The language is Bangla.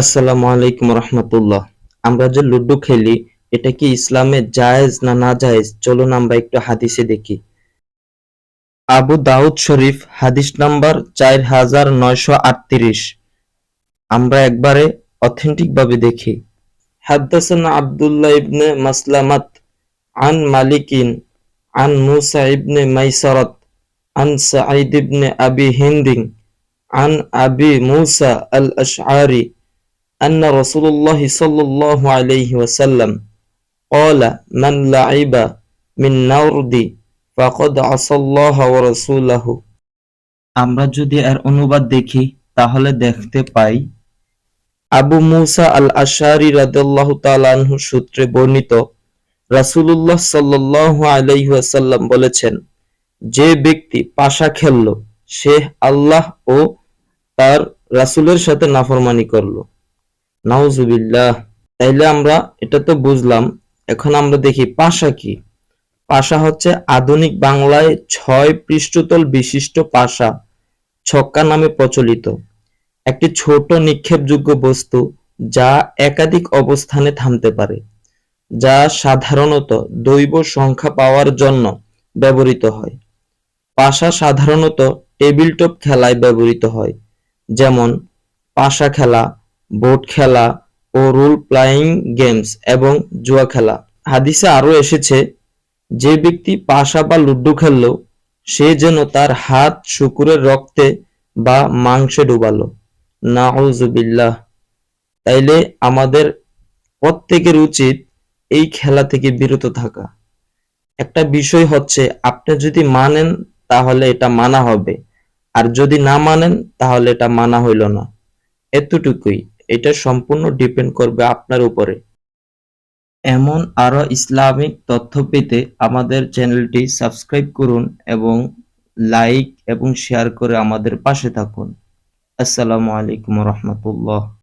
আসসালামু আলাইকুম রহমতুল্লাহ। আমরা যে লুডু খেলি, এটা কি ইসলামে জায়েজ না না জায়েজ? চলুন আমরা একটু হাদিসে দেখি। আবু দাউদ শরীফ, হাদিস নাম্বার চার হাজার নয়শো আটত্রিশ। আমরা একবারে অথেন্টিকভাবে দেখি। হাদ্দাসানা আবদুল্লাহ ইবনে মাসলামাত, আন মালিকিন, আন মুসা ইবনে মাইসারত, আন সাঈদ ইবনে আবি হিন্দিং আন আবি মুসা আল আশআরি أن رسول الله صلى الله عليه وسلم قال من لعب من نورد فقد عصى الله ورسوله আমরা যদি এর অনুবাদ দেখি তাহলে দেখতে পাই আবু মুসা আল আশারি রাদিয়াল্লাহু তাআলা আনহু সূত্রে বর্ণিত রাসূলুল্লাহ সাল্লাল্লাহু আলাইহি ওয়াসাল্লাম বলেছেন যে ব্যক্তি পাশা খেললো সে আল্লাহ ও তার রাসূলের সাথে নাফরমানি করলো নাউজুবিল্লাহ তাইলে আমরা এটা তো বুঝলাম, এখন আমরা দেখি পাশা কি? পাশা হচ্ছে আধুনিক বাংলায় ছয় পৃষ্ঠতল বিশিষ্ট পাশা, ছক্কা নামে প্রচলিত। একটি ছোট নিক্ষেপযোগ্য বস্তু যা একাধিক অবস্থানে থামতে পারে, যা সাধারণত দৈব সংখ্যা পাওয়ার জন্য ব্যবহৃত হয়। পাশা সাধারণত টেবিল টপ খেলায় ব্যবহৃত হয়, যেমন পাশা খেলা বোর্ড খেলা ও রোল প্লাইং গেমস এবং জুয়া খেলা। হাদিসে আরও এসেছে, যে ব্যক্তি পাশা বা লুডো খেললো সে যেন তার হাত শুকুরের রক্তে বা মাংসে ডুবালো। নাউজুবিল্লাহ। তাইলে আমাদের প্রত্যেকের উচিত এই খেলা থেকে বিরত থাকা। একটা বিষয় হচ্ছে, আপনি যদি মানেন তাহলে এটা মানা হবে, আর যদি না মানেন তাহলে এটা মানা হইল না। এতটুকুই। এটা সম্পূর্ণ ডিপেন্ড করবে আপনার উপরে। এমন আরও ইসলামিক তথ্য পেতে আমাদের চ্যানেলটি সাবস্ক্রাইব করুন এবং লাইক এবং শেয়ার করে আমাদের পাশে থাকুন। আসসালামু আলাইকুম রহমতুল্লাহ।